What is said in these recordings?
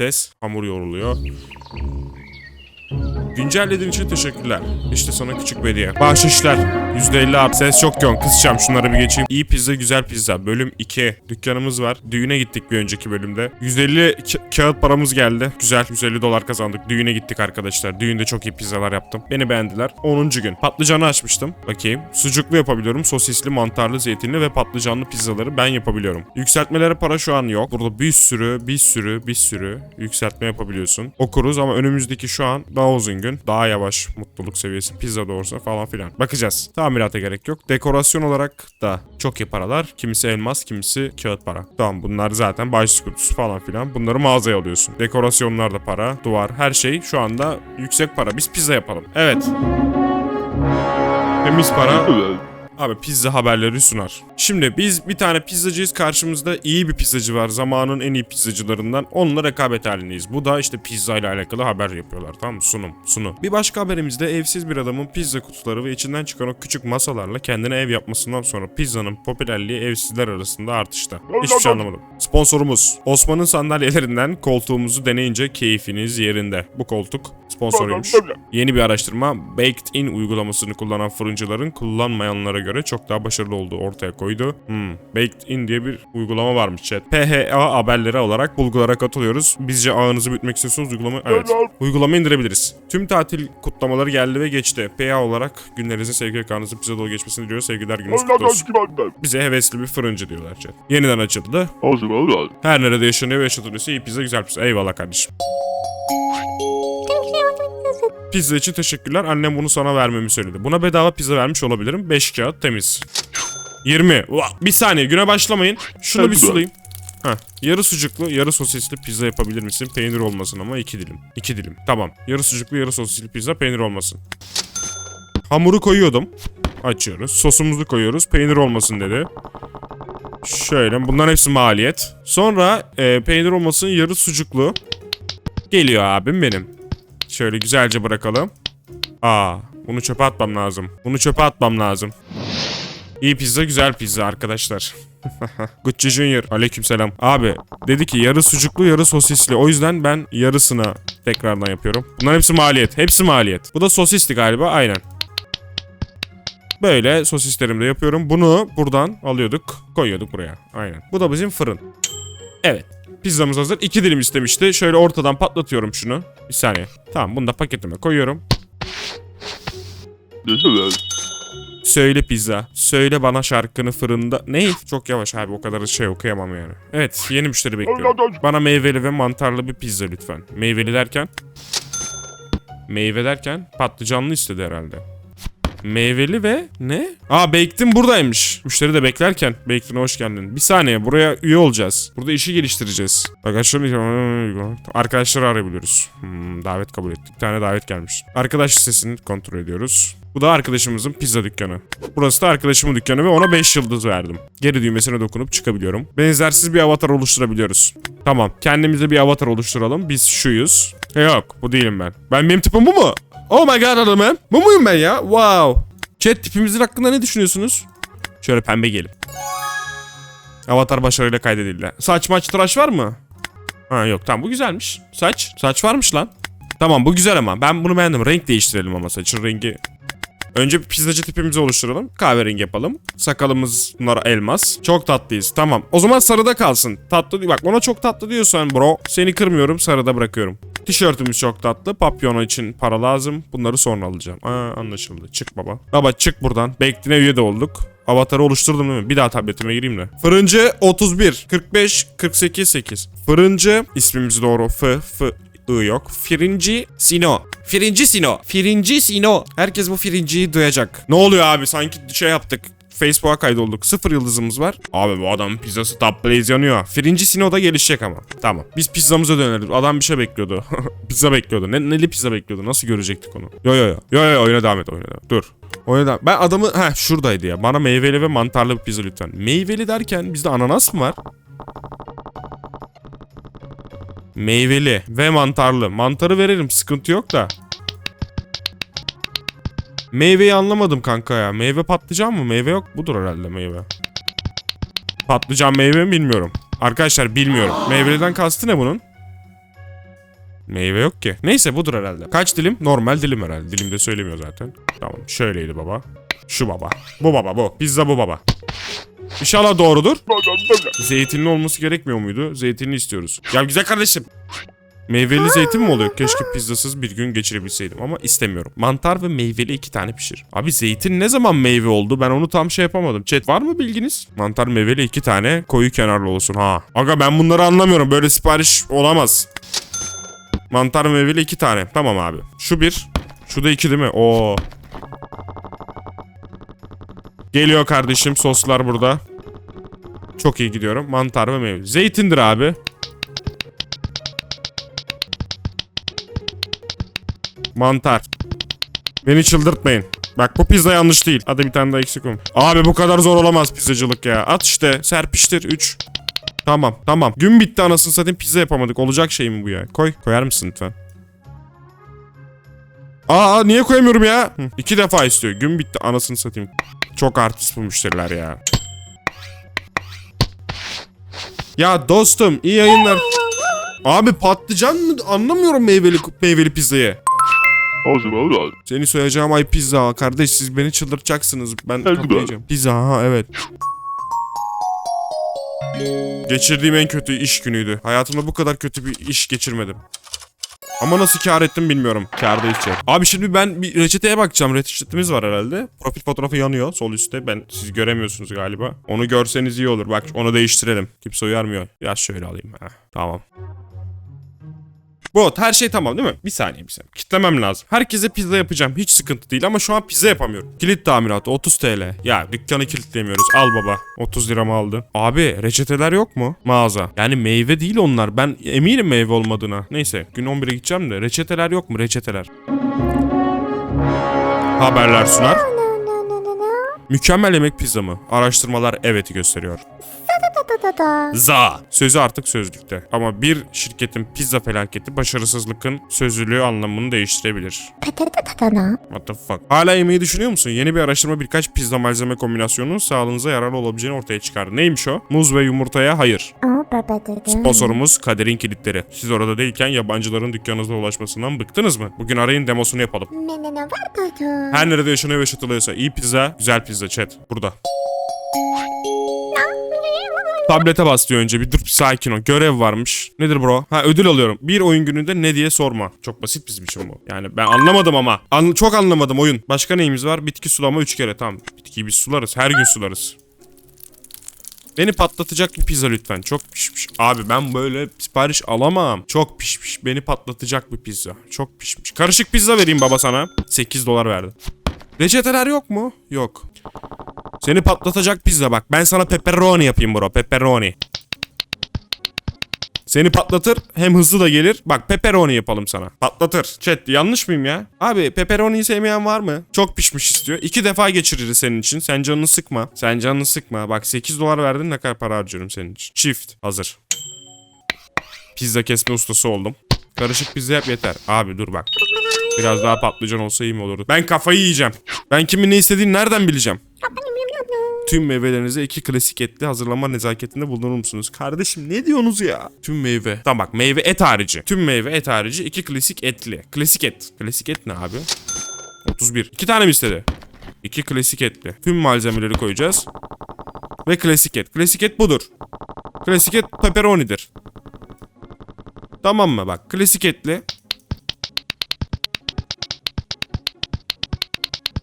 Ses. Hamur yoğruluyor. Güncellediğin için teşekkürler. İşte sana küçük bir hediye. Bahşişler. %50 art. Ses çok yoğun. Kısacağım şunları bir geçeyim. İyi pizza güzel pizza. Bölüm 2. Dükkanımız var. Düğüne gittik bir önceki bölümde. 150 ka- kağıt paramız geldi. Güzel. 150 dolar kazandık. Düğüne gittik arkadaşlar. Düğünde çok iyi pizzalar yaptım. Beni beğendiler. 10. gün. Patlıcanı açmıştım. Bakayım. Sucuklu yapabiliyorum. Sosisli, mantarlı, zeytinli ve patlıcanlı pizzaları ben yapabiliyorum. Yükseltmelere para şu an yok. Burada bir sürü, bir sürü, bir sürü yükseltme yapabiliyorsun. Okuruz ama önümüzdeki şu an daha uzun gün. Daha yavaş mutluluk seviyesi. Pizza doğursa falan filan. Bakacağız. Tamirata gerek yok. Dekorasyon olarak da çok iyi paralar. Kimisi elmas, kimisi kağıt para. Tamam bunlar zaten bahşiş kutusu falan filan. Bunları mağazaya alıyorsun. Dekorasyonlar da para, duvar, her şey şu anda yüksek para. Biz pizza yapalım. Evet. Temiz para Abi pizza haberleri sunar. Şimdi biz bir tane pizzacıyız. Karşımızda iyi bir pizzacı var. Zamanın en iyi pizzacılarından. Onunla rekabet halindeyiz. Bu da işte pizza ile alakalı haber yapıyorlar. Tamam mı? Sunum. Sunu. Bir başka haberimizde evsiz bir adamın pizza kutuları ve içinden çıkan o küçük masalarla kendine ev yapmasından sonra pizzanın popülerliği evsizler arasında artışta. Hiçbir şey anlamadım. Sponsorumuz. Osman'ın sandalyelerinden koltuğumuzu deneyince keyfiniz yerinde. Bu koltuk sponsoruymuş. Yeni bir araştırma Baked In uygulamasını kullanan fırıncıların kullanmayanlara göre çok daha başarılı olduğu ortaya koydu. Hmm, Baked In diye bir uygulama varmış chat. PHA haberleri olarak bulgulara katılıyoruz. Bizce ağınızı bitmek istiyorsanız uygulama evet. Uygulama indirebiliriz. Tüm tatil kutlamaları geldi ve geçti. PA olarak günlerinizin sevgili karnınızın pizza dolu geçmesini diliyoruz. Sevgiler gününüz kutlu olsun. Bize hevesli bir fırıncı diyorlar chat. Yeniden açıldı. Her nerede yaşanıyor ve yaşatılıyorsa iyi pizza güzel pizza. Eyvallah kardeşim. Pizza için teşekkürler. Annem bunu sana vermemi söyledi. Buna bedava pizza vermiş olabilirim. 5 kağıt temiz. 20. Ulan, Bir saniye güne başlamayın. Şunu bir sulayayım. Heh. Yarı sucuklu, yarı sosisli pizza yapabilir misin? Peynir olmasın ama 2 dilim. 2 dilim. Tamam. Yarı sucuklu, yarı sosisli pizza peynir olmasın. Hamuru koyuyordum. Açıyoruz. Sosumuzu koyuyoruz. Peynir olmasın dedi. Şöyle. Bunların hepsi maliyet. Sonra e, peynir olmasın yarı sucuklu. Geliyor abim benim. Şöyle güzelce bırakalım. Aa, bunu çöpe atmam lazım. Bunu çöpe atmam lazım. İyi pizza güzel pizza arkadaşlar. Gucci Junior aleykümselam. Abi dedi ki yarı sucuklu yarı sosisli. O yüzden ben yarısına tekrardan yapıyorum. Bunların hepsi maliyet. Hepsi maliyet. Bu da sosisli galiba aynen. Böyle sosislerimi de yapıyorum. Bunu buradan alıyorduk. Koyuyorduk buraya. Aynen. Bu da bizim fırın. Evet. Pizzamız hazır. İki dilim istemişti. Şöyle ortadan patlatıyorum şunu. Bir saniye. Tamam bunu da paketime koyuyorum. Söyle pizza. Söyle bana şarkını fırında. Ne? Çok yavaş abi o kadar şey okuyamam yani. Evet yeni müşteri bekliyorum. Bana meyveli ve mantarlı bir pizza lütfen. Meyveli derken? Meyve derken patlıcanlı istedi herhalde. Meyveli ve ne? Aa Baked'in buradaymış. Müşteri de beklerken Baked'ine hoş geldin. Bir saniye buraya üye olacağız. Burada işi geliştireceğiz. Arkadaşlar arkadaşları arayabiliyoruz. Hmm, davet kabul ettik. Bir tane davet gelmiş. Arkadaş listesini kontrol ediyoruz. Bu da arkadaşımızın pizza dükkanı. Burası da arkadaşımın dükkanı ve ona 5 yıldız verdim. Geri düğmesine dokunup çıkabiliyorum. Benzersiz bir avatar oluşturabiliyoruz. Tamam. Kendimize bir avatar oluşturalım. Biz şuyuz. Yok bu değilim ben. Ben benim tipim bu mu? Oh my god adamım. Bu muyum ben ya? Wow. Chat tipimizin hakkında ne düşünüyorsunuz? Şöyle pembe giyelim. Avatar başarıyla kaydedildi. Saç maç tıraş var mı? Ha yok tamam bu güzelmiş. Saç. Saç varmış lan. Tamam bu güzel ama ben bunu beğendim. Renk değiştirelim ama saçın rengi. Önce bir pizzacı tipimizi oluşturalım. Kahverengi yapalım. Sakalımız bunlar elmas. Çok tatlıyız. Tamam. O zaman sarıda kalsın. Tatlı bak ona çok tatlı diyorsan bro. Seni kırmıyorum sarıda bırakıyorum. Tişörtümüz çok tatlı. Papyona için para lazım. Bunları sonra alacağım. Aa anlaşıldı. Çık baba. Baba çık buradan. Bekline üye de olduk. Avatarı oluşturdum değil mi? Bir daha tabletime gireyim de. Fırıncı 31, 45, 48, 8. Fırıncı ismimiz doğru. F, F, I yok. Firinci Sino. Firinci Sino. Firinci Sino. Herkes bu firinciyi duyacak. Ne oluyor abi? Sanki şey yaptık. Facebook'a kaydolduk. Sıfır yıldızımız var. Abi bu adamın pizzası top place yanıyor. Firinci Sino da gelişecek ama. Tamam. Biz pizzamıza döneriz. Adam bir şey bekliyordu. pizza bekliyordu. Ne, neli pizza bekliyordu? Nasıl görecektik onu? Yo yo yo. Yo yo oyuna devam et oyuna devam. Dur. Oyuna devam. Ben adamı... Heh şuradaydı ya. Bana meyveli ve mantarlı bir pizza lütfen. Meyveli derken bizde ananas mı var? Meyveli ve mantarlı. Mantarı veririm sıkıntı yok da. Meyveyi anlamadım kanka ya. Meyve patlıcan mı? Meyve yok. Budur herhalde meyve. Patlıcan meyve mi bilmiyorum. Arkadaşlar bilmiyorum. Meyveliden kastı ne bunun? Meyve yok ki. Neyse budur herhalde. Kaç dilim? Normal dilim herhalde. Dilimde söylemiyor zaten. Tamam şöyleydi baba. Şu baba. Bu baba bu. Pizza bu baba. İnşallah doğrudur. Zeytinli olması gerekmiyor muydu? Zeytinli istiyoruz. Ya güzel kardeşim. Meyveli zeytin mi oluyor? Keşke pizzasız bir gün geçirebilseydim ama istemiyorum. Mantar ve meyveli iki tane pişir. Abi zeytin ne zaman meyve oldu? Ben onu tam şey yapamadım. Chat var mı bilginiz? Mantar meyveli iki tane koyu kenarlı olsun ha. Aga ben bunları anlamıyorum. Böyle sipariş olamaz. Mantar meyveli iki tane. Tamam abi. Şu bir. Şu da iki değil mi? Oo. Geliyor kardeşim soslar burada. Çok iyi gidiyorum. Mantar ve meyve. Zeytindir abi. Mantar. Beni çıldırtmayın. Bak bu pizza yanlış değil. Hadi bir tane daha eksik olmuş. Abi bu kadar zor olamaz pizzacılık ya. At işte serpiştir 3. Tamam tamam. Gün bitti anasını satayım pizza yapamadık. Olacak şey mi bu ya? Koy. Koyar mısın lütfen? Aa niye koyamıyorum ya? Hı, iki defa istiyor. Gün bitti anasını satayım. Çok artist bu müşteriler ya. Ya dostum iyi yayınlar. Abi patlıcan mı? Anlamıyorum meyveli meyveli pizzayı. Seni soyacağım ay pizza. Kardeş siz beni çıldırtacaksınız. Ben yiyeceğim. Pizza ha evet. Geçirdiğim en kötü iş günüydü. Hayatımda bu kadar kötü bir iş geçirmedim. Ama nasıl kar ettim bilmiyorum. Kârda içecek. Abi şimdi ben bir reçeteye bakacağım. Reçetemiz var herhalde. Profil fotoğrafı yanıyor sol üstte. Ben siz göremiyorsunuz galiba. Onu görseniz iyi olur. Bak onu değiştirelim. Kimse uyarmıyor. Ya şöyle alayım. Heh, tamam. Bu her şey tamam değil mi? Bir saniye bir saniye. Kitlemem lazım. Herkese pizza yapacağım. Hiç sıkıntı değil ama şu an pizza yapamıyorum. Kilit tamiratı 30 TL. Ya dükkanı kilitleyemiyoruz. Al baba. 30 liramı aldı. Abi reçeteler yok mu? Mağaza. Yani meyve değil onlar. Ben eminim meyve olmadığına. Neyse gün 11'e gideceğim de reçeteler yok mu? Reçeteler. Haberler sunar. Mükemmel yemek pizza mı? Araştırmalar evet'i gösteriyor. Za. Sözü artık sözlükte. Ama bir şirketin pizza felaketi başarısızlıkın sözlülüğü anlamını değiştirebilir. What the fuck? Hala yemeği düşünüyor musun? Yeni bir araştırma birkaç pizza malzeme kombinasyonunun sağlığınıza yararlı olabileceğini ortaya çıkardı. Neymiş o? Muz ve yumurtaya hayır. Sponsorumuz Kader'in kilitleri. Siz orada değilken yabancıların dükkanınıza ulaşmasından bıktınız mı? Bugün arayın demosunu yapalım. Her nerede yaşanıyor ve satılıyorsa iyi pizza, güzel pizza chat. Burada. Tablete bas diyor önce bir dur bir sakin ol. Görev varmış. Nedir bro? Ha ödül alıyorum. Bir oyun gününde ne diye sorma. Çok basit bizim için bu. Yani ben anlamadım ama. An- çok anlamadım oyun. Başka neyimiz var? Bitki sulama 3 kere. Tamam. Bitkiyi biz sularız. Her gün sularız. Beni patlatacak bir pizza lütfen. Çok pişmiş. Abi ben böyle sipariş alamam. Çok pişmiş. Beni patlatacak bir pizza. Çok pişmiş. Karışık pizza vereyim baba sana. 8 dolar verdi. Reçeteler yok mu? Yok. Seni patlatacak pizza bak. Ben sana pepperoni yapayım bro. Pepperoni. Seni patlatır hem hızlı da gelir. Bak pepperoni yapalım sana. Patlatır. Chat yanlış mıyım ya? Abi pepperoni'yi sevmeyen var mı? Çok pişmiş istiyor. İki defa geçiririz senin için. Sen canını sıkma. Sen canını sıkma. Bak 8 dolar verdin ne kadar para harcıyorum senin için. Çift. Hazır. Pizza kesme ustası oldum. Karışık pizza yap yeter. Abi dur bak. Biraz daha patlıcan olsa iyi mi olurdu? Ben kafayı yiyeceğim. Ben kimin ne istediğini nereden bileceğim? Tüm meyvelerinize iki klasik etli hazırlama nezaketinde bulunur musunuz? Kardeşim ne diyorsunuz ya? Tüm meyve. Tamam bak meyve et harici. Tüm meyve et harici iki klasik etli. Klasik et. Klasik et ne abi? 31. İki tane mi istedi? İki klasik etli. Tüm malzemeleri koyacağız. Ve klasik et. Klasik et budur. Klasik et pepperoni'dir. Tamam mı bak klasik etli.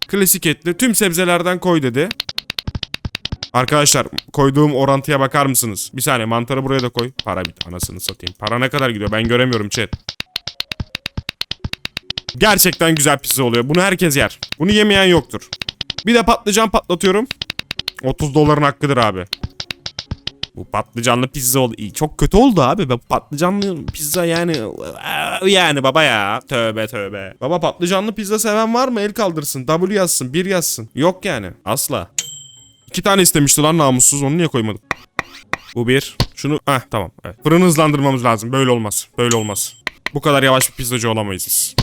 Klasik etli. Tüm sebzelerden koy dedi. Arkadaşlar koyduğum orantıya bakar mısınız? Bir saniye mantarı buraya da koy. Para bit anasını satayım. Para ne kadar gidiyor ben göremiyorum chat. Gerçekten güzel pizza oluyor. Bunu herkes yer. Bunu yemeyen yoktur. Bir de patlıcan patlatıyorum. 30 doların hakkıdır abi. Bu patlıcanlı pizza oldu. Çok kötü oldu abi. Bu patlıcanlı pizza yani yani baba ya. Tövbe tövbe. Baba patlıcanlı pizza seven var mı? El kaldırsın. W yazsın. Bir yazsın. Yok yani. Asla. İki tane istemişti lan namussuz. Onu niye koymadım? Bu bir. Şunu... Heh tamam. Evet. Fırını hızlandırmamız lazım. Böyle olmaz. Böyle olmaz. Bu kadar yavaş bir pizzacı olamayız biz.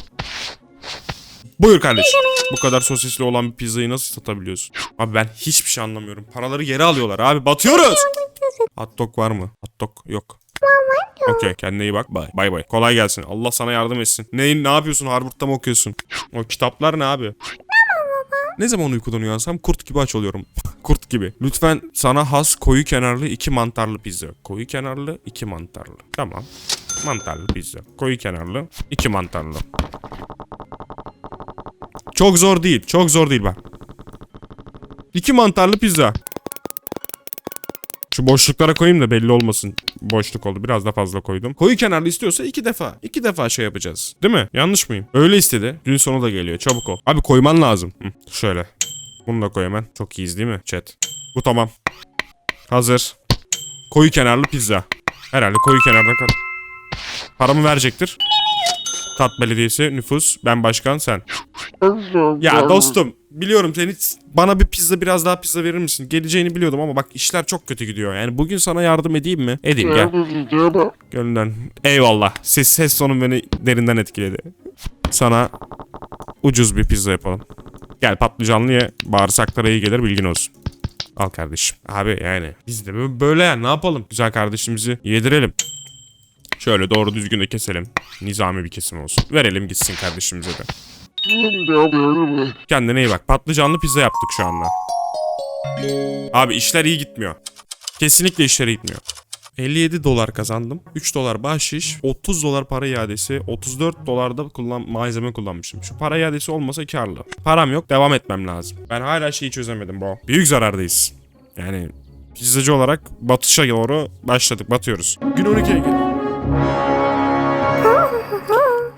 Buyur kardeşim. Bu kadar sosisli olan bir pizzayı nasıl satabiliyorsun? Abi ben hiçbir şey anlamıyorum. Paraları geri alıyorlar abi. Batıyoruz. Hot dog var mı? Hot dog yok. Okey kendine iyi bak. Bay bay bay. Kolay gelsin. Allah sana yardım etsin. Ne, ne yapıyorsun? Harvard'da mı okuyorsun? O kitaplar ne abi? Ne zaman uykudan uyansam kurt gibi aç oluyorum. kurt gibi. Lütfen sana has koyu kenarlı iki mantarlı pizza. Koyu kenarlı iki mantarlı. Tamam. Mantarlı pizza. Koyu kenarlı iki mantarlı. Çok zor değil. Çok zor değil bak. İki mantarlı pizza. Şu boşluklara koyayım da belli olmasın. Boşluk oldu. Biraz da fazla koydum. Koyu kenarlı istiyorsa iki defa. iki defa şey yapacağız. Değil mi? Yanlış mıyım? Öyle istedi. Gün sonu da geliyor. Çabuk ol. Abi koyman lazım. Şöyle. Bunu da koy hemen. Çok iyiyiz değil mi chat? Bu tamam. Hazır. Koyu kenarlı pizza. Herhalde koyu kenarda kal. Paramı verecektir. Tat Belediyesi, nüfus, ben başkan, sen. Ya dostum biliyorum seni bana bir pizza biraz daha pizza verir misin? Geleceğini biliyordum ama bak işler çok kötü gidiyor. Yani bugün sana yardım edeyim mi? Edeyim gel. Gönlünden. Eyvallah. Ses, ses tonun beni derinden etkiledi. Sana ucuz bir pizza yapalım. Gel patlıcanlı ye. Bağırsaklara iyi gelir bilgin olsun. Al kardeşim. Abi yani biz de böyle yani ne yapalım? Güzel kardeşimizi yedirelim. Şöyle doğru düzgün de keselim. Nizami bir kesim olsun. Verelim gitsin kardeşimize de. Kendine iyi bak. Patlıcanlı pizza yaptık şu anda. Abi işler iyi gitmiyor. Kesinlikle işler iyi gitmiyor. 57 dolar kazandım. 3 dolar bahşiş, 30 dolar para iadesi, 34 dolar da kullan malzeme kullanmışım. Şu para iadesi olmasa karlı. Param yok, devam etmem lazım. Ben hala şeyi çözemedim bro. Büyük zarardayız. Yani pizzacı olarak batışa doğru başladık, batıyoruz. Gün 12'ye gel.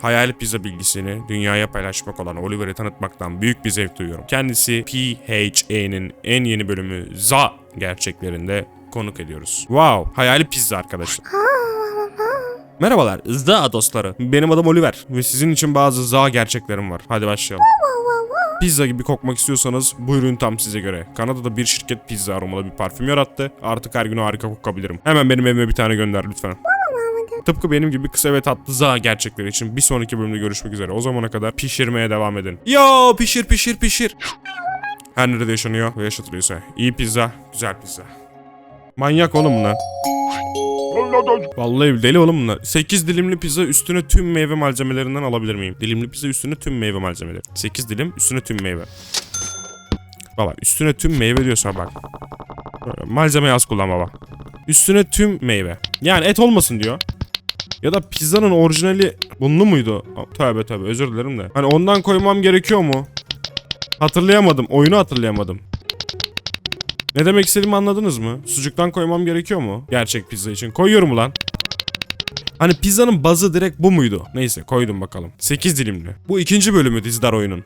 Hayali pizza bilgisini dünyaya paylaşmak olan Oliver'ı tanıtmaktan büyük bir zevk duyuyorum. Kendisi PHA'nin en yeni bölümü ZA gerçeklerinde konuk ediyoruz. Wow, hayali pizza arkadaşlar. Merhabalar, ZA dostları. Benim adım Oliver ve sizin için bazı ZA gerçeklerim var. Hadi başlayalım. Pizza gibi kokmak istiyorsanız bu ürün tam size göre. Kanada'da bir şirket pizza aromalı bir parfüm yarattı. Artık her gün harika kokabilirim. Hemen benim evime bir tane gönder lütfen. Tıpkı benim gibi kısa ve tatlı za gerçekleri için bir sonraki bölümde görüşmek üzere. O zamana kadar pişirmeye devam edin. Yo pişir pişir pişir. Her nerede yaşanıyor ve yaşatılıyorsa. İyi pizza, güzel pizza. Manyak oğlum bunlar. Vallahi deli oğlum bunlar. 8 dilimli pizza üstüne tüm meyve malzemelerinden alabilir miyim? Dilimli pizza üstüne tüm meyve malzemeleri. 8 dilim üstüne tüm meyve. Baba üstüne tüm meyve diyorsa bak. Malzemeyi az kullan baba. Üstüne tüm meyve. Yani et olmasın diyor. Ya da pizzanın orijinali bunlu muydu? Tövbe tövbe özür dilerim de. Hani ondan koymam gerekiyor mu? Hatırlayamadım. Oyunu hatırlayamadım. Ne demek istediğimi anladınız mı? Sucuktan koymam gerekiyor mu? Gerçek pizza için. Koyuyorum ulan. Hani pizzanın bazı direkt bu muydu? Neyse koydum bakalım. 8 dilimli. Bu ikinci bölümü Dizdar oyunun.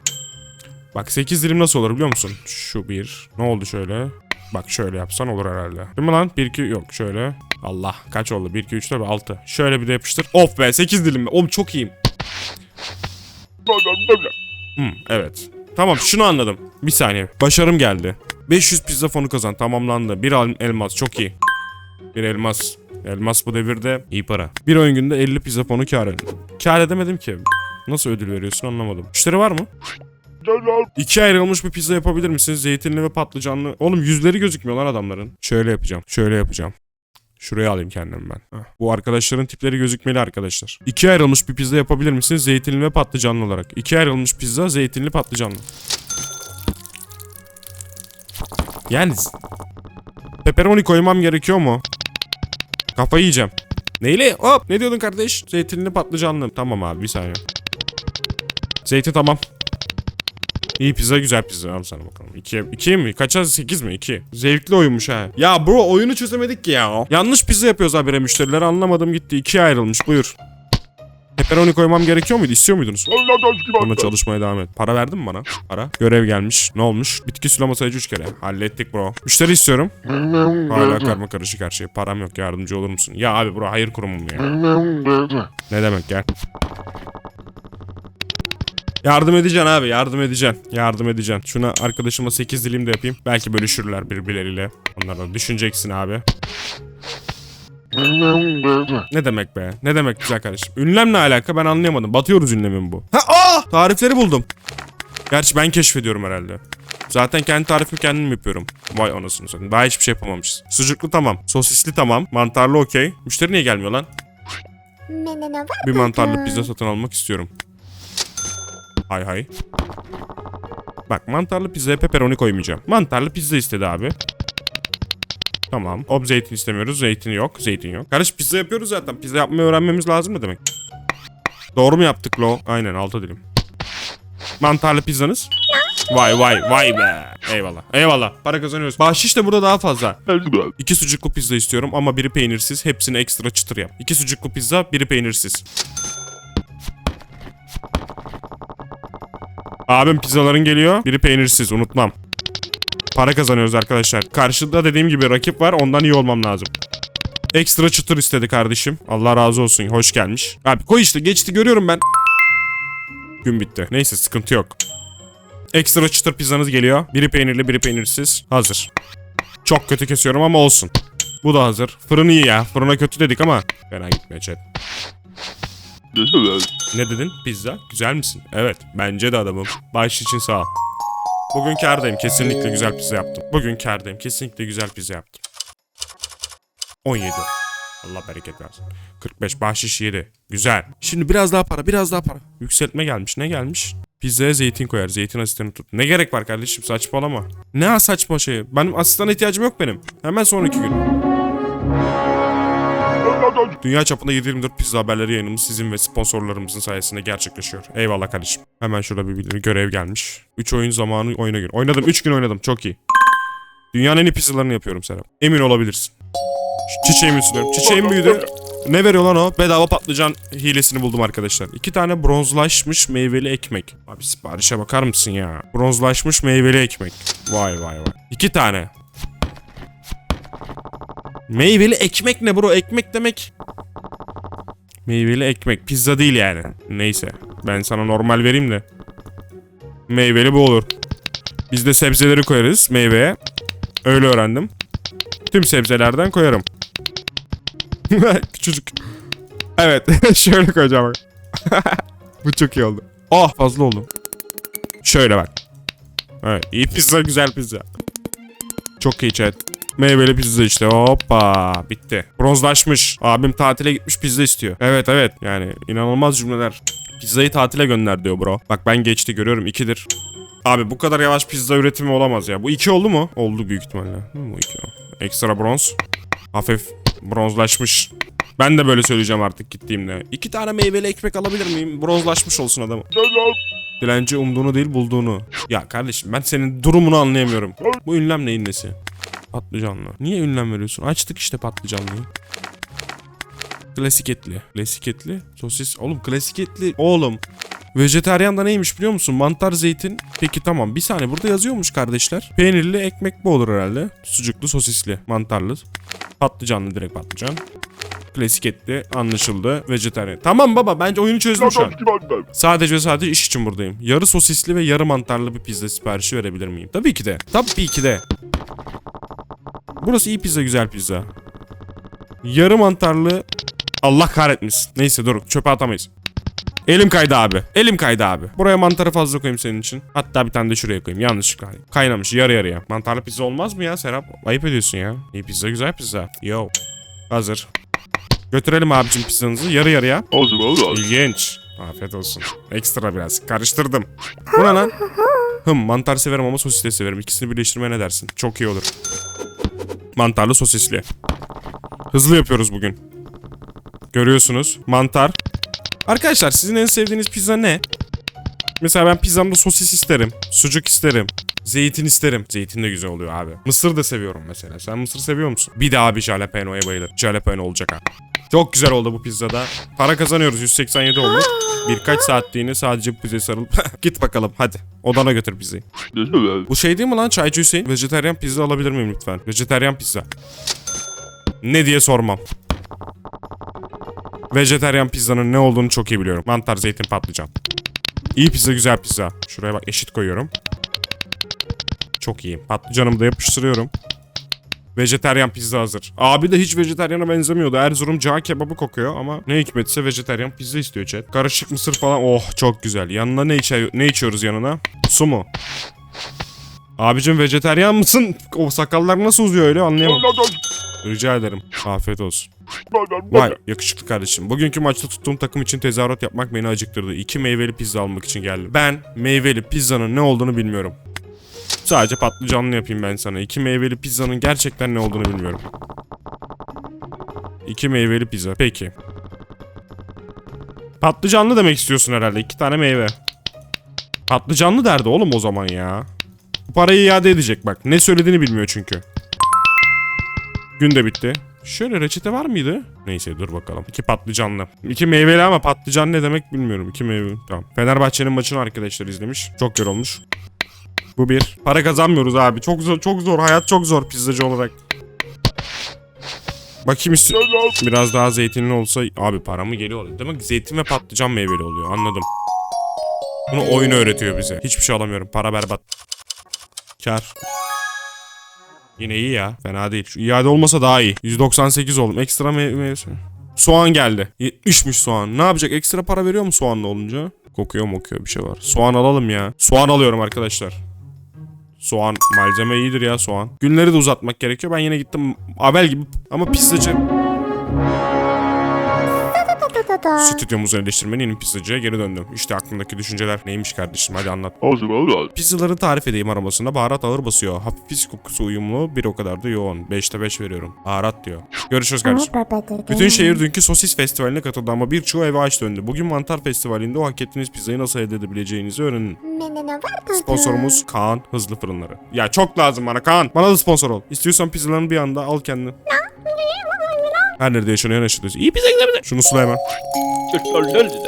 Bak 8 dilim nasıl olur biliyor musun? Şu bir. Ne oldu şöyle? Bak şöyle yapsan olur herhalde. Değil mi lan? 1 2 yok şöyle. Allah kaç oldu? 1 2 3 4 6. Şöyle bir de yapıştır. Of be 8 dilim. Oğlum çok iyiyim. Hmm, evet. Tamam şunu anladım. Bir saniye. Başarım geldi. 500 pizza fonu kazan. Tamamlandı. Bir elmas. Çok iyi. Bir elmas. Elmas bu devirde iyi para. Bir oyun günde 50 pizza fonu kar edin. Kar edemedim ki. Nasıl ödül veriyorsun anlamadım. Müşteri var mı? İki ayrılmış bir pizza yapabilir misiniz? Zeytinli ve patlıcanlı. Oğlum yüzleri gözükmüyor lan adamların. Şöyle yapacağım. Şöyle yapacağım. Şuraya alayım kendim ben. Heh. Bu arkadaşların tipleri gözükmeli arkadaşlar. İki ayrılmış bir pizza yapabilir misiniz? Zeytinli ve patlıcanlı olarak. İki ayrılmış pizza zeytinli patlıcanlı. Yani pepperoni koymam gerekiyor mu? Kafayı yiyeceğim. Neyle? Hop ne diyordun kardeş? Zeytinli patlıcanlı. Tamam abi bir saniye. Zeytin tamam. İyi pizza güzel pizza al sana bakalım. 2 2 mi? Kaça 8 mi? 2. Zevkli oyunmuş ha. Ya bro oyunu çözemedik ki ya. Yanlış pizza yapıyoruz habire müşteriler anlamadım gitti. 2'ye ayrılmış buyur. Pepperoni koymam gerekiyor muydu? İstiyor muydunuz? Onunla çalışmaya devam et. Para verdin mi bana? Para. Görev gelmiş. Ne olmuş? Bitki sulama sayıcı 3 kere. Hallettik bro. Müşteri istiyorum. Hala karma karışık her şey. Param yok yardımcı olur musun? Ya abi bro hayır kurumum ya. Ne demek gel. Yardım edeceksin abi yardım edeceksin. Yardım edeceksin. Şuna arkadaşıma 8 dilim de yapayım. Belki bölüşürler birbirleriyle. Onları düşüneceksin abi. Ne demek be? Ne demek güzel kardeşim? Ünlemle alaka ben anlayamadım. Batıyoruz ünlemin bu. Ha aa! Tarifleri buldum. Gerçi ben keşfediyorum herhalde. Zaten kendi tarifimi kendim yapıyorum. Vay anasını satayım. Daha hiçbir şey yapamamışız. Sucuklu tamam. Sosisli tamam. Mantarlı okey. Müşteri niye gelmiyor lan? Bir mantarlı pizza satın almak istiyorum. Hay hay. Bak mantarlı pizzaya pepperoni koymayacağım. Mantarlı pizza istedi abi. Tamam. Ob zeytin istemiyoruz. Zeytin yok. Zeytin yok. Karış pizza yapıyoruz zaten. Pizza yapmayı öğrenmemiz lazım ne demek? Doğru mu yaptık lo? Aynen altı dilim. Mantarlı pizzanız? Vay vay vay be. Eyvallah. Eyvallah. Para kazanıyoruz. Bahşiş de burada daha fazla. İki sucuklu pizza istiyorum ama biri peynirsiz. Hepsini ekstra çıtır yap. İki sucuklu pizza, biri peynirsiz. Abim pizzaların geliyor. Biri peynirsiz unutmam. Para kazanıyoruz arkadaşlar. Karşıda dediğim gibi rakip var. Ondan iyi olmam lazım. Ekstra çıtır istedi kardeşim. Allah razı olsun. Hoş gelmiş. Abi koy işte geçti görüyorum ben. Gün bitti. Neyse sıkıntı yok. Ekstra çıtır pizzanız geliyor. Biri peynirli biri peynirsiz. Hazır. Çok kötü kesiyorum ama olsun. Bu da hazır. Fırın iyi ya. Fırına kötü dedik ama. Fena gitmiyor chat. Ne dedin? Pizza? Güzel misin? Evet. Bence de adamım. Baş için sağ ol. Bugün kârdayım. Kesinlikle güzel pizza yaptım. Bugün kârdayım. Kesinlikle güzel pizza yaptım. 17. Allah bereket versin. 45 bahşiş 7. Güzel. Şimdi biraz daha para, biraz daha para. Yükseltme gelmiş. Ne gelmiş? Pizzaya zeytin koyar. Zeytin asistanı tut. Ne gerek var kardeşim? Saçmalama. Ne saçma şey. Benim asistana ihtiyacım yok benim. Hemen sonraki gün. Dünya çapında 724 pizza haberleri yayınımız sizin ve sponsorlarımızın sayesinde gerçekleşiyor. Eyvallah kardeşim. Hemen şurada bir bildirim görev gelmiş. 3 oyun zamanı oyuna gün. Oynadım 3 gün oynadım çok iyi. Dünyanın en iyi pizzalarını yapıyorum Serap. Emin olabilirsin. Çiçeğimi sürüyorum. Çiçeğim büyüdü. Ne veriyor lan o? Bedava patlıcan hilesini buldum arkadaşlar. İki tane bronzlaşmış meyveli ekmek. Abi siparişe bakar mısın ya? Bronzlaşmış meyveli ekmek. Vay vay vay. İki tane. Meyveli ekmek ne bro? Ekmek demek. Meyveli ekmek. Pizza değil yani. Neyse. Ben sana normal vereyim de. Meyveli bu olur. Biz de sebzeleri koyarız meyveye. Öyle öğrendim. Tüm sebzelerden koyarım. Küçücük. Evet. Şöyle koyacağım bu çok iyi oldu. Ah fazla oldu. Şöyle bak. Evet. iyi pizza güzel pizza. Çok iyi chat. Meyveli pizza işte hoppa bitti. Bronzlaşmış. Abim tatile gitmiş pizza istiyor. Evet evet yani inanılmaz cümleler. Pizzayı tatile gönder diyor bro. Bak ben geçti görüyorum ikidir. Abi bu kadar yavaş pizza üretimi olamaz ya. Bu iki oldu mu? Oldu büyük ihtimalle. Bu iki o. Ekstra bronz. Hafif bronzlaşmış. Ben de böyle söyleyeceğim artık gittiğimde. İki tane meyveli ekmek alabilir miyim? Bronzlaşmış olsun adamı. Dilenci umduğunu değil bulduğunu. Ya kardeşim ben senin durumunu anlayamıyorum. Bu ünlem neyin nesi? Patlıcanlı. Niye ünlem veriyorsun? Açtık işte patlıcanlıyı. Klasik etli. Klasik etli. Sosis. Oğlum klasik etli. Oğlum. Vejeteryan da neymiş biliyor musun? Mantar zeytin. Peki tamam. Bir saniye burada yazıyormuş kardeşler. Peynirli ekmek bu olur herhalde. Sucuklu sosisli. Mantarlı. Patlıcanlı direkt patlıcan. Klasik etli anlaşıldı. Vejeteryan. Tamam baba bence oyunu çözdüm şu an. Sadece ve sadece iş için buradayım. Yarı sosisli ve yarı mantarlı bir pizza siparişi verebilir miyim? Tabii ki de. Tabii ki de. Burası iyi pizza güzel pizza. Yarı mantarlı Allah kahretmesin. Neyse dur çöpe atamayız. Elim kaydı abi. Elim kaydı abi. Buraya mantarı fazla koyayım senin için. Hatta bir tane de şuraya koyayım. Yanlışlıkla. Kaynamış yarı yarıya. Mantarlı pizza olmaz mı ya Serap? Ayıp ediyorsun ya. İyi pizza güzel pizza. Yo. Hazır. Götürelim abicim pizzanızı yarı yarıya. İlginç. Afiyet olsun. Ekstra biraz. Karıştırdım. Bu ne lan? Hım mantar severim ama sosis de severim. İkisini birleştirmeye ne dersin? Çok iyi olur. Mantarlı sosisli. Hızlı yapıyoruz bugün. Görüyorsunuz. Mantar. Arkadaşlar sizin en sevdiğiniz pizza ne? Mesela ben pizzamda sosis isterim. Sucuk isterim. Zeytin isterim. Zeytin de güzel oluyor abi. Mısır da seviyorum mesela. Sen mısır seviyor musun? Bir de abi jalapeno'ya bayılır. Jalapeno olacak ha. Çok güzel oldu bu pizzada. Para kazanıyoruz. 187 oldu. Birkaç saatliğine sadece pizzaya sarılıp git bakalım hadi. Odana götür pizzayı. Bu şey değil mi lan Çaycı Hüseyin? Vejeteryan pizza alabilir miyim lütfen? Vejeteryan pizza. Ne diye sormam. Vejeteryan pizzanın ne olduğunu çok iyi biliyorum. Mantar, zeytin, patlıcan. İyi pizza, güzel pizza. Şuraya bak eşit koyuyorum. Çok iyi. Patlıcanımı da yapıştırıyorum. Vejeteryan pizza hazır. Abi de hiç vejetaryana benzemiyordu. Erzurum cağ kebabı kokuyor ama ne hikmetse vejeteryan pizza istiyor chat. Karışık mısır falan. Oh çok güzel. Yanına ne, içe ne içiyoruz yanına? Su mu? Abicim vejeteryan mısın? O sakallar nasıl uzuyor öyle anlayamadım. Rica ederim. Afiyet olsun. Vay yakışıklı kardeşim. Bugünkü maçta tuttuğum takım için tezahürat yapmak beni acıktırdı. İki meyveli pizza almak için geldim. Ben meyveli pizzanın ne olduğunu bilmiyorum. Sadece patlıcanlı yapayım ben sana. İki meyveli pizzanın gerçekten ne olduğunu bilmiyorum. İki meyveli pizza. Peki. Patlıcanlı demek istiyorsun herhalde. İki tane meyve. Patlıcanlı derdi oğlum o zaman ya. Bu parayı iade edecek bak. Ne söylediğini bilmiyor çünkü. Gün de bitti. Şöyle reçete var mıydı? Neyse dur bakalım. İki patlıcanlı. İki meyveli ama patlıcan ne demek bilmiyorum. İki meyve. Tamam. Fenerbahçe'nin maçını arkadaşlar izlemiş. Çok yorulmuş. Bu bir. Para kazanmıyoruz abi. Çok zor, çok zor. Hayat çok zor pizzacı olarak. Bakayım üstü. Biraz daha zeytinli olsa abi para mı geliyor? Demek zeytin ve patlıcan meyveli oluyor. Anladım. Bunu oyun öğretiyor bize. Hiçbir şey alamıyorum. Para berbat. Kar. Yine iyi ya. Fena değil. Şu iade olmasa daha iyi. 198 oldum. Ekstra meyve... Soğan geldi. 70'miş soğan. Ne yapacak? Ekstra para veriyor mu soğanlı olunca? Kokuyor mu kokuyor bir şey var. Soğan alalım ya. Soğan alıyorum arkadaşlar. Soğan malzeme iyidir ya soğan. Günleri de uzatmak gerekiyor. Ben yine gittim Abel gibi ama pizzacı. Stüdyomuzu eleştirmenin yeni pizzacıya geri döndüm. İşte aklımdaki düşünceler neymiş kardeşim hadi anlat. Pizzaları tarif edeyim aramasında baharat ağır basıyor. Hafif pis kokusu uyumlu bir o kadar da yoğun. 5'te 5 veriyorum. Baharat diyor. Görüşürüz kardeşim. Bütün şehir dünkü sosis festivaline katıldı ama birçoğu eve aç döndü. Bugün mantar festivalinde o hak ettiğiniz pizzayı nasıl elde edebileceğinizi öğrenin. Sponsorumuz Kaan Hızlı Fırınları. Ya çok lazım bana Kaan. Bana da sponsor ol. İstiyorsan pizzalarını bir anda al kendine. Her nerede yaşanıyor yaşatıyorsun. İyi pizza gidebilir. Şunu sula hemen.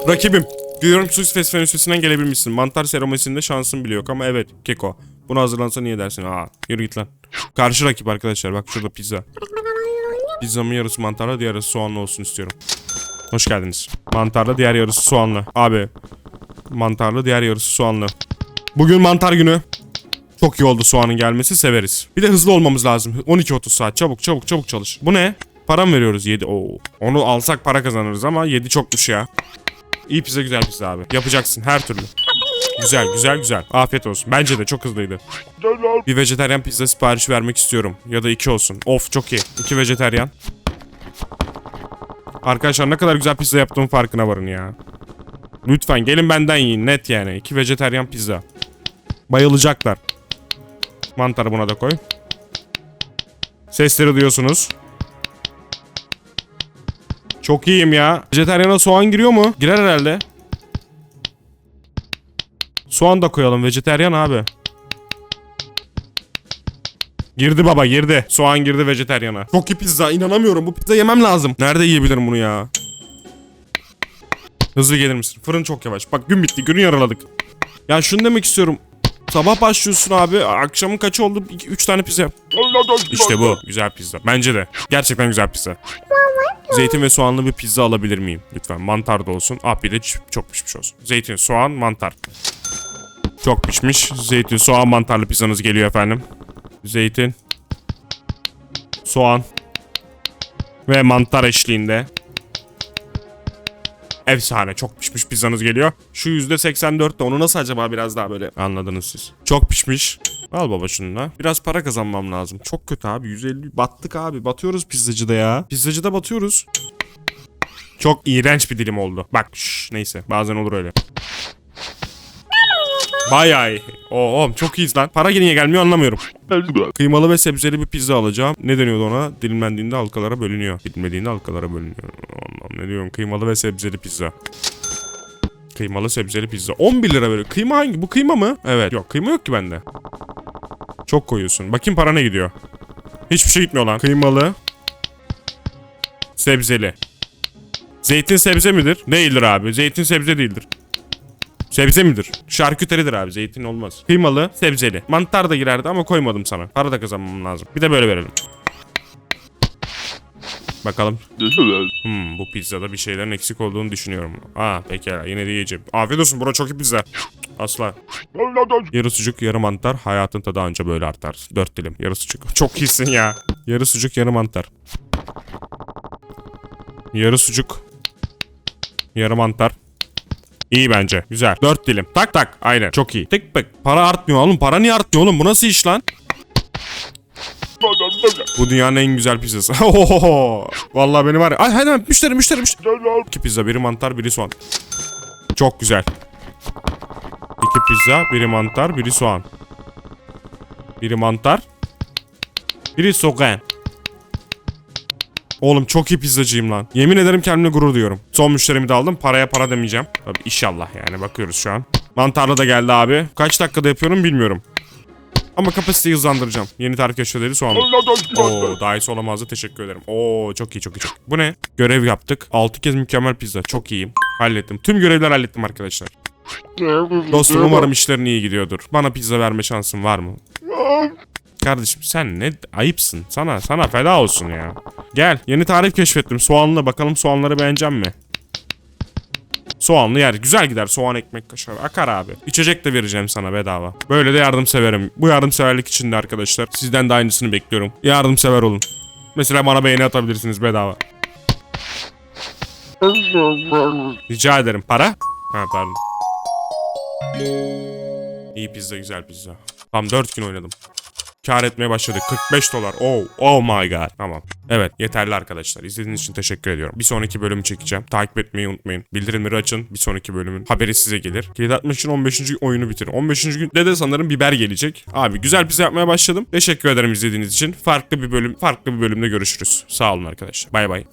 Rakibim. Diyorum Suisse Festival'in üstesinden gelebilmişsin. Mantar seremonisinde şansın bile yok ama evet Keko. Bunu hazırlansa niye dersin? Aa yürü git lan. Karşı rakip arkadaşlar bak şurada pizza. Pizzamın yarısı mantarlı diğer soğanlı olsun istiyorum. Hoş geldiniz. Mantarlı diğer yarısı soğanlı. Abi. Mantarlı diğer yarısı soğanlı. Bugün mantar günü. Çok iyi oldu soğanın gelmesi severiz. Bir de hızlı olmamız lazım. 12-30 saat çabuk çabuk çabuk çalış. Bu ne? Para mı veriyoruz 7? Oo. Onu alsak para kazanırız ama 7 çokmuş ya. İyi pizza güzel pizza abi. Yapacaksın her türlü. Güzel güzel güzel. Afiyet olsun. Bence de çok hızlıydı. Bir vejeteryan pizza siparişi vermek istiyorum. Ya da iki olsun. Of çok iyi. İki vejeteryan. Arkadaşlar ne kadar güzel pizza yaptığımın farkına varın ya. Lütfen gelin benden yiyin net yani. İki vejeteryan pizza. Bayılacaklar. Mantarı buna da koy. Sesleri duyuyorsunuz. Çok iyiyim ya. Vejetaryana soğan giriyor mu? Girer herhalde. Soğan da koyalım. Vejeteryan abi. Girdi baba girdi. Soğan girdi vejetaryana. Çok iyi pizza. inanamıyorum. Bu pizza yemem lazım. Nerede yiyebilirim bunu ya? Hızlı gelir misin? Fırın çok yavaş. Bak gün bitti. Günü yaraladık. Ya şunu demek istiyorum. Sabah başlıyorsun abi. Akşamın kaçı oldu? 3 tane pizza. İşte bu. Güzel pizza. Bence de. Gerçekten güzel pizza. Zeytin ve soğanlı bir pizza alabilir miyim? Lütfen. Mantar da olsun. Ah bir de çok pişmiş olsun. Zeytin, soğan, mantar. Çok pişmiş. Zeytin, soğan, mantarlı pizzanız geliyor efendim. Zeytin. Soğan. Ve mantar eşliğinde. Efsane. Çok pişmiş pizzanız geliyor. Şu %84 de onu nasıl acaba biraz daha böyle anladınız siz. Çok pişmiş. Al baba şunu da. Biraz para kazanmam lazım. Çok kötü abi. 150. Battık abi. Batıyoruz pizzacıda ya. Pizzacıda batıyoruz. Çok iğrenç bir dilim oldu. Bak şş, neyse. Bazen olur öyle. Bayağı iyi. Oğlum çok iyiyiz lan. Para niye gelmiyor anlamıyorum. Kıymalı ve sebzeli bir pizza alacağım. Ne deniyordu ona? Dilimlendiğinde halkalara bölünüyor. Dilimlediğinde halkalara bölünüyor. Allah'ım ne diyorum? Kıymalı ve sebzeli pizza. Kıymalı sebzeli pizza. 11 lira böyle. Kıyma hangi? Bu kıyma mı? Evet. Yok kıyma yok ki bende. Çok koyuyorsun. Bakayım para ne gidiyor. Hiçbir şey gitmiyor lan. Kıymalı. Sebzeli. Zeytin sebze midir? Değildir abi. Zeytin sebze değildir. Sebze midir? Şarküteridir abi. Zeytin olmaz. Kıymalı, sebzeli. Mantar da girerdi ama koymadım sana. Para da kazanmam lazım. Bir de böyle verelim. Bakalım. Hmm, bu pizzada bir şeylerin eksik olduğunu düşünüyorum. Aa pekala yine de yiyeceğim. Afiyet olsun bura çok iyi pizza. Asla. Yarı sucuk yarı mantar hayatın tadı anca böyle artar. Dört dilim yarı sucuk. Çok iyisin ya. Yarı sucuk yarı mantar. Yarı sucuk. Yarı mantar. İyi bence. Güzel. 4 dilim. Tak tak. Aynen. Çok iyi. Tık tık. Para artmıyor oğlum. Para niye artmıyor oğlum? Bu nasıl iş lan? Bu dünyanın en güzel pizzası. Ohoho. Vallahi benim var ya. Ay hemen müşteri müşteri müşteri. İki pizza. Biri mantar biri soğan. Çok güzel. İki pizza. Biri mantar biri soğan. Biri mantar. Biri soğan. Oğlum çok iyi pizzacıyım lan. Yemin ederim kendimle gurur duyuyorum. Son müşterimi de aldım. Paraya para demeyeceğim. Tabii inşallah yani bakıyoruz şu an. Mantarlı da geldi abi. Kaç dakikada yapıyorum bilmiyorum. Ama kapasiteyi hızlandıracağım. Yeni tarif köşeleri soğanlı. Oo daha iyisi olamazdı teşekkür ederim. Oo çok iyi çok iyi çok. Bu ne? Görev yaptık. 6 kez mükemmel pizza. Çok iyiyim. Hallettim. Tüm görevler hallettim arkadaşlar. Dostum umarım işlerin iyi gidiyordur. Bana pizza verme şansın var mı? Kardeşim sen ne ayıpsın. Sana sana feda olsun ya. Gel yeni tarif keşfettim. Soğanlı bakalım soğanları beğeneceğim mi? Soğanlı yer. Güzel gider soğan ekmek kaşar. Akar abi. İçecek de vereceğim sana bedava. Böyle de yardımseverim. Bu yardımseverlik için de arkadaşlar. Sizden de aynısını bekliyorum. Yardımsever olun. Mesela bana beğeni atabilirsiniz bedava. Rica ederim. Para? Ha pardon. İyi pizza güzel pizza. Tam 4 gün oynadım. Kar etmeye başladık. 45 dolar. Oh, oh my god. Tamam. Evet yeterli arkadaşlar. İzlediğiniz için teşekkür ediyorum. Bir sonraki bölümü çekeceğim. Takip etmeyi unutmayın. Bildirimleri açın. Bir sonraki bölümün haberi size gelir. Kilit atmak için 15. oyunu bitirin. 15. günde de sanırım biber gelecek. Abi güzel pizza yapmaya başladım. Teşekkür ederim izlediğiniz için. Farklı bir bölüm, farklı bir bölümde görüşürüz. Sağ olun arkadaşlar. Bay bay.